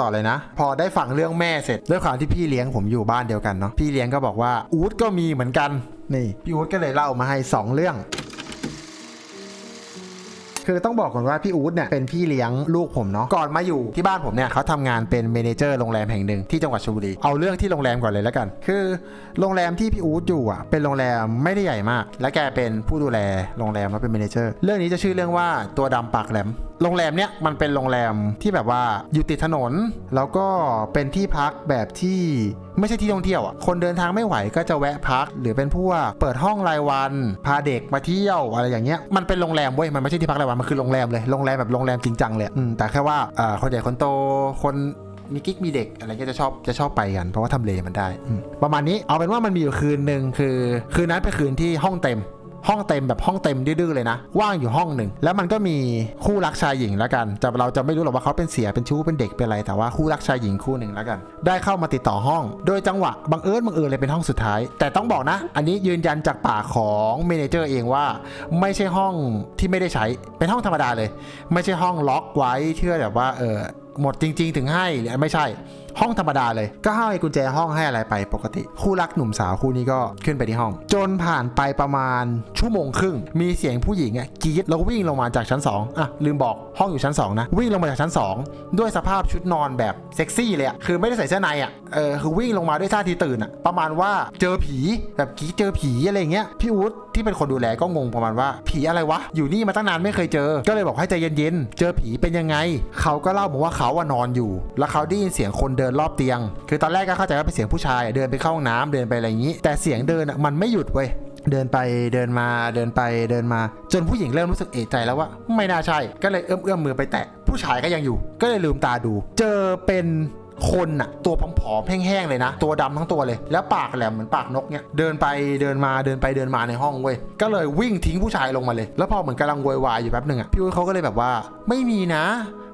ต่อเลยนะ พอได้ฟังเรื่องแม่เสร็จด้วยความที่พี่เลี้ยงผมอยู่บ้านเดียวกันเนาะพี่เลี้ยงก็บอกว่าอู๊ดก็มีเหมือนกันนี่พี่อู๊ดก็เลยเล่ามาให้สองเรื่อง คือต้องบอกก่อนว่าพี่อู๊ดเนี่ยเป็นพี่เลี้ยงลูกผมเนาะก่อนมาอยู่ที่บ้านผมเนี่ยเขาทำงานเป็นเมนเจอร์โรงแรมแห่งหนึ่งที่จังหวัดชลบุรีเอาเรื่องที่โรงแรมก่อนเลยแล้วกัน คือโรงแรมที่พี่อู๊ดอยู่อะเป็นโรงแรมไม่ได้ใหญ่มาก และแกเป็นผู้ดูแลโรงแรมแล้วเป็นเมนเจอร์เรื่องนี้จะชื่อเรื่องว่าตัวดำปากแหลมโรงแรมเนี้ยมันเป็นโรงแรมที่แบบว่าอยู่ติดถนน แล้วก็เป็นที่พักแบบที่ไม่ใช่ที่ท่องเที่ยวอะคนเดินทางไม่ไหวก็จะแวะพัก หรือเป็นพวกเปิดห้องรายวัน พาเด็กมาเที่ยวอะไรอย่างเงี้ยมันเป็นโรงแรมเว้ยมันไม่ใช่ที่พักรายวันมันคือโรงแรมเลยโรงแรมแบบโรงแรมจริงจังเลยแต่แค่ว่าคนใหญ่คนโตคนมีกิ๊กมีเด็กอะไรเงี้ยจะชอบจะชอบไปกัน เพราะว่าทำเลมันได้ ประมาณนี้เอาเป็นว่ามันมีอยู่คืนหนึ่งคือ คืนนั้นเป็นคืนที่ห้องเต็ม ห้องเต็มแบบห้องเต็มดื้อเลยนะ ว่างอยู่ห้องหนึ่ง แล้วมันก็มีคู่รักชายหญิงแล้วกันแต่เราจะไม่รู้หรอกว่าเขาเป็นเสียเป็นชู้เป็นเด็กเป็นอะไร แต่ว่าคู่รักชายหญิงคู่หนึ่งแล้วกัน ได้เข้ามาติดต่อห้อง โดยจังหวะบังเอิญบังเอิญเลยเป็นห้องสุดท้าย แต่ต้องบอกนะ อันนี้ยืนยันจากปากของเมนเจอร์เองว่า ไม่ใช่ห้องที่ไม่ได้ใช้เป็นห้องธรรมดาเลย ไม่ใช่ห้องล็อกไว้เชื่อแบบว่าเออ หมดจริง ๆ ถึงให้หรือไม่ใช่ ห้องธรรมดาเลย ก็ให้กุญแจห้องให้อะไรไปปกติ คู่รักหนุ่มสาวคู่นี้ก็ขึ้นไปที่ห้อง จนผ่านไปประมาณชั่วโมงครึ่ง มีเสียงผู้หญิงอะกรีดแล้ววิ่งลงมาจากชั้น 2อะลืมบอกห้องอยู่ชั้น 2 นะ วิ่งลงมาจากชั้น 2 ด้วยสภาพชุดนอนแบบเซ็กซี่เลยอะคือไม่ได้ใส่เสื้อในอะเออคือวิ่งลงมาด้วยท่าทีตื่นอะประมาณว่าเจอผีแบบกรีดเจอผีอะไรเงี้ยพี่อู๊ดที่เป็นคนดูแลก็งงประมาณว่า ผีอะไรวะ อยู่นี่มาตั้งนานไม่เคยเจอ ก็เลยบอกให้ใจเย็นๆ เจอผีเป็นยังไง เขาก็เล่าบอกว่าเขาอะนอนอยู่ แล้วเขาได้ยินเสียงคนเดินรอบเตียง คือตอนแรกก็เข้าใจว่าเป็นเสียงผู้ชายเดินไปเข้าห้องน้ำเดินไปอะไรอย่างนี้ แต่เสียงเดินมันไม่หยุดเว้ยเดินไปเดินมาเดินไปเดินมา จนผู้หญิงเริ่มรู้สึกเอะใจแล้วว่าไม่น่าใช่ ก็เลยเอื้อมเอื้อมมือไปแตะผู้ชายก็ยังอยู่ ก็เลยลืมตาดู เจอเป็น คนน่ะตัวผอมๆแห้งๆเลยนะ ตัวดำทั้งตัวเลย แล้วปากแหลมเหมือนปากนกเนี่ยเดินไปเดินมาเดินไปเดินมาในห้องเว้ยก็เลยวิ่งทิ้งผู้ชายลงมาเลย แล้วพอเหมือนกำลังโวยวายอยู่แป๊บหนึ่งอะพี่อุ้ยเขาก็เลยแบบว่าไม่มีนะ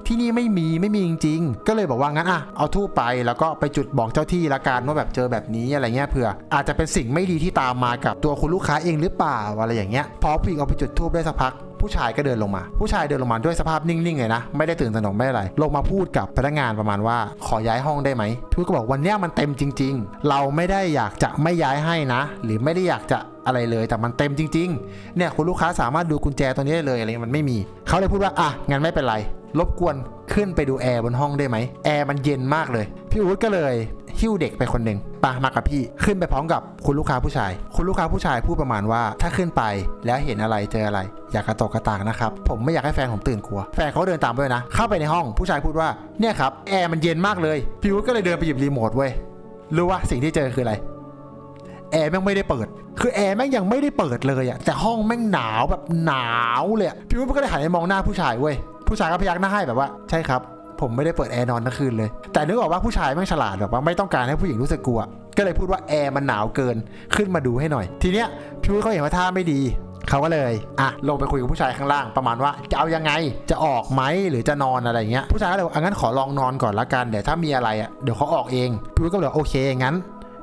ที่นี่ไม่มีไม่มีจริง ๆ ก็เลยบอกว่างั้นอะเอาทูบไปแล้วก็ไปจุดบอกเจ้าที่ละกันว่าแบบเจอแบบนี้อะไรเงี้ยเผื่อ อาจจะเป็นสิ่งไม่ดีที่ตามมากับตัวคุณลูกค้าเองหรือเปล่าอะไรอย่างเงี้ยพอผู้หญิงเอาไปจุดทูบได้สักพัก ผู้ชายก็เดินลงมา ผู้ชายเดินลงมาด้วยสภาพนิ่งๆเลยนะ ไม่ได้ตื่นตระหนกไม่อะไร ลงมาพูดกับพนักงานประมาณว่า ขอย้ายห้องได้ไหมทุกก็บอกวันเนี้ยมันเต็มจริง ๆ เราไม่ได้อยากจะไม่ย้ายให้นะ หรือไม่ได้อยากจะอะไรเลยแต่มันเต็มจริง ๆ เนี่ยคุณลูกค้าสามารถดูกุญแจตัวนี้ได้เลยอะไรเงี้ยมันไม่มี เขาเลยพูดว่าอะงั้นไม่เป็นไร รบกวนขึ้นไปดูแอร์บนห้องได้ไหมแอร์มันเย็นมากเลย พี่อู๊ดก็เลยหิ้วเด็กไปคนหนึ่งปามากับพี่ขึ้นไปพร้อมกับคุณลูกค้าผู้ชาย คุณลูกค้าผู้ชายพูดประมาณว่า ถ้าขึ้นไปแล้วเห็นอะไรเจออะไร อย่ากระตกกระตากนะครับ ผมไม่อยากให้แฟนผมตื่นกลัว แฟนเขาเดินตามด้วยนะ เข้าไปในห้องผู้ชายพูดว่าเนี่ยครับแอร์มันเย็นมากเลยพี่อู๊ดก็เลยเดินไปหยิบรีโมทเว้ยรู้ว่าสิ่งที่เจอคืออะไรแอร์แม่งไม่ได้เปิด คือแอร์แม่งยังไม่ได้เปิดเลยอะแต่ห้องแม่งหนาวแบบหนาวเลยพี่วุฒิก็เลยหันไปมองหน้าผู้ชายเว้ย ผู้ชายก็พยักหน้าให้แบบว่าใช่ครับผมไม่ได้เปิดแอร์นอนทั้งคืนเลย แต่นึกออกว่าผู้ชายแม่งฉลาดแบบว่าไม่ต้องการให้ผู้หญิงรู้สึกกลัว ก็เลยพูดว่าแอร์มันหนาวเกินขึ้นมาดูให้หน่อย ทีเนี้ยพี่วุฒิเขาเห็นว่าท่าไม่ดีเขาก็เลยอะลงไปคุยกับผู้ชายข้างล่างประมาณว่าจะเอายังไงจะออกไหมหรือจะนอนอะไรเงี้ยผู้ชายก็เลยอกอะงั้นขอลองนอนก่อนละกันเดี๋ยวถ้ามีอะไรอะเดี๋ยวเขาออกเองพี่วุฒิก็เลยโอเคงั้น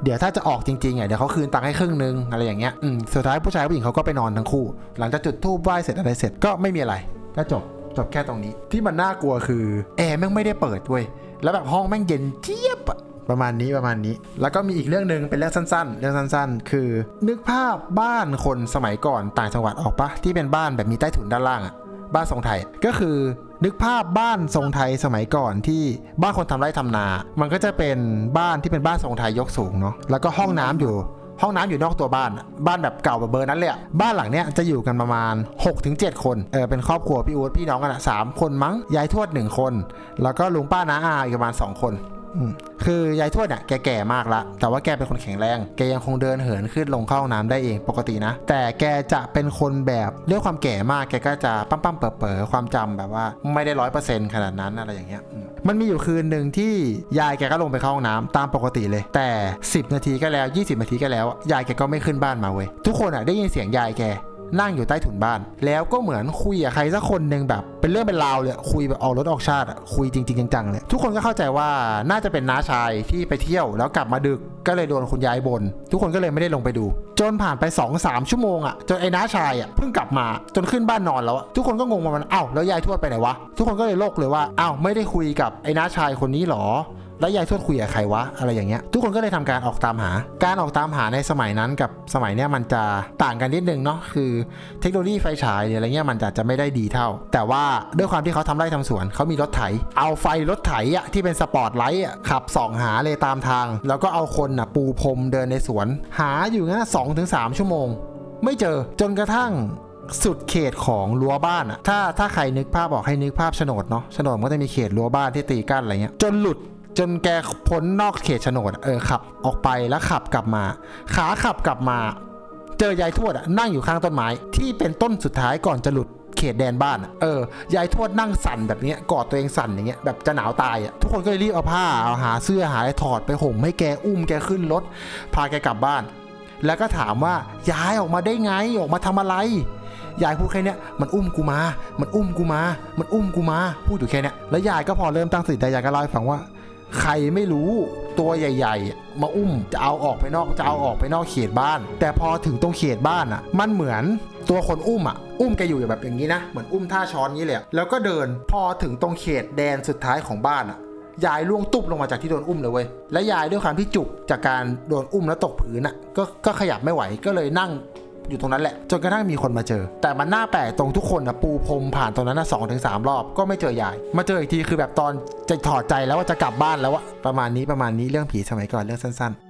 เดี๋ยวถ้าจะออกจริงๆอะเดี๋ยวเขาคืนตังค์ให้ครึ่งนึงอะไรอย่างเงี้ยอืมสุดท้ายผู้ชายผู้หญิงเขาก็ไปนอนทั้งคู่ หลังจากจุดธูปไหว้เสร็จอะไรเสร็จก็ไม่มีอะไรก็จบ จบแค่ตรงนี้ ที่มันน่ากลัวคือแอร์แม่งไม่ได้เปิดเว้ยแล้วแบบห้องแม่งเย็นเจี๊ยบอะประมาณนี้ประมาณนี้ แล้วก็มีอีกเรื่องหนึ่งเป็นเรื่องสั้น ๆ เรื่องสั้น ๆ คือ นึกภาพบ้านคนสมัยก่อนต่างจังหวัดออกปะที่เป็นบ้านแบบมีใต้ถุนด้านล่างอะบ้านทรงไทยก็คือนึกภาพบ้านทรงไทยสมัยก่อนที่บ้านคนทำไร่ทำนา มันก็จะเป็นบ้านที่เป็นบ้านทรงไทยยกสูงเนาะแล้วก็ห้องน้ำอยู่ ห้องน้ำอยู่นอกตัวบ้าน บ้านแบบเก่าแบบเบอร์นั้นเลยอะบ้านหลังเนี้ยจะอยู่กันประมาณ 6-7 คน เออเป็นครอบครัวพี่อู๊ดพี่น้องกันอะสามคนมั้ง ยายทวดหนึ่งคน แล้วก็ลุงป้าน้าอาอีกประมาณ 2 คนคือยายทวดเนี่ยแกแก่มากละแต่ว่าแกเป็นคนแข็งแรง แกยังคงเดินเหินขึ้นลงเข้าห้องน้ำได้เองปกตินะ แต่แกจะเป็นคนแบบเรื่องความแก่มากแกก็จะปั้มปั้มๆเป๋อเป๋อๆความจำแบบว่าไม่ได้ร้อยเปอร์เซ็นต์ขนาดนั้นอะไรอย่างเงี้ย มันมีอยู่คืนหนึ่งที่ยายแกก็ลงไปเข้าห้องน้ำตามปกติเลย แต่ 10 นาทีก็แล้ว 20 นาทีก็แล้ว ยายแกก็ไม่ขึ้นบ้านมาเว้ยทุกคนอะได้ยินเสียงยายแก นั่งอยู่ใต้ถุนบ้าน แล้วก็เหมือนคุยกับใครสักคนหนึ่งแบบ เป็นเรื่องเป็นราวเลยคุยแบบออกรถออกชาติคุยจริงๆจังๆเลยทุกคนก็เข้าใจว่าน่าจะเป็นน้าชายที่ไปเที่ยวแล้วกลับมาดึกก็เลยโดนคุณยายบน่นทุกคนก็เลยไม่ได้ลงไปดู จนผ่านไป 2-3 ชั่วโมงอะจนไอ้น้าชายอะเพิ่งกลับมาจนขึ้นบ้านนอนแล้วอะทุกคนก็งงว่ามันอ้าวแล้วยายทวดไปไหนวะทุกคนก็เลยโลกเลยว่าอ้าวไม่ได้คุยกับไอ้น้าชายคนนี้หรอ แล้วยายทวดคุยกับใครวะอะไรอย่างเงี้ยทุกคนก็เลยทำการออกตามหา การออกตามหาในสมัยนั้นกับสมัยเนี้ยมันจะต่างกันนิดนึงเนาะคือเทคโนโลยีไฟฉายหรืออะไรเงี้ยมันจะจะไม่ได้ดีเท่า แต่ว่าด้วยความที่เขาทำไร่ทำสวนเขามีรถไถ เอาไฟรถไถอะที่เป็นสปอร์ตไลท์อะขับส่องหาเลยตามทาง แล้วก็เอาคนน่ะปูพรมเดินในสวน หาอยู่งั้นสองถึงสามชั่วโมง ไม่เจอจนกระทั่งสุดเขตของรั้วบ้านอะถ้าถ้าใครนึกภาพบอกให้นึกภาพโฉนดเนาะโฉนดมันก็จะมีเขตรั้วบ้านที่ตีกั้นอะไรเงี้ยจนหลุด จนแกพ้นนอกเขตโฉนดเออขับออกไปแล้วขับกลับมา ขาขับกลับมา เจอยายทวดนั่งอยู่ข้างต้นไม้ ที่เป็นต้นสุดท้ายก่อนจะหลุดเขตแดนบ้านเออยายทวดนั่งสั่นแบบนี้กอดตัวเองสั่นอย่างเงี้ยแบบจะหนาวตายอะทุกคนก็เลยรีบเอาผ้าเอาหาเสื้อหาอะไรถอดไปห่มให้แกอุ้มแกขึ้นรถพาแกกลับบ้าน แล้วก็ถามว่ายายออกมาได้ไงออกมาทำอะไรยายพูดแค่เนี้ยมันอุ้มกูมา มันอุ้มกูมา มันอุ้มกูมา พูดอยู่แค่เนี้ยแล้วยายก็พอเริ่มตั้งสติได้ยายก็เล่าให้ฟังว่า ใครไม่รู้ตัวใหญ่ๆ มาอุ้มจะเอาออกไปนอกจะเอาออกไปนอกเขตบ้าน แต่พอถึงตรงเขตบ้านอะ มันเหมือนตัวคนอุ้มอะ อุ้มแกอยู่แบบอย่างนี้นะ เหมือนอุ้มท่าช้อนนี้เลยแล้วก็เดินพอถึงตรงเขตแดนสุดท้ายของบ้านอะยายล่วงตุบลงมาจากที่โดนอุ้มเลยเว้ย และยายด้วยความที่จุกจากการโดนอุ้มแล้วตกพื้นอะก็ก็ขยับไม่ไหวก็เลยนั่ง อยู่ตรงนั้นแหละ จนกระทั่งมีคนมาเจอ แต่มันน่าแปลกตรงทุกคนนะปูพรมผ่านตรงนั้นนะสองถึงสามรอบก็ไม่เจอยาย มาเจออีกทีคือแบบตอนจะถอดใจแล้วว่าจะกลับบ้านแล้วอะประมาณนี้ประมาณนี้เรื่องผีสมัยก่อนเรื่องสั้นๆ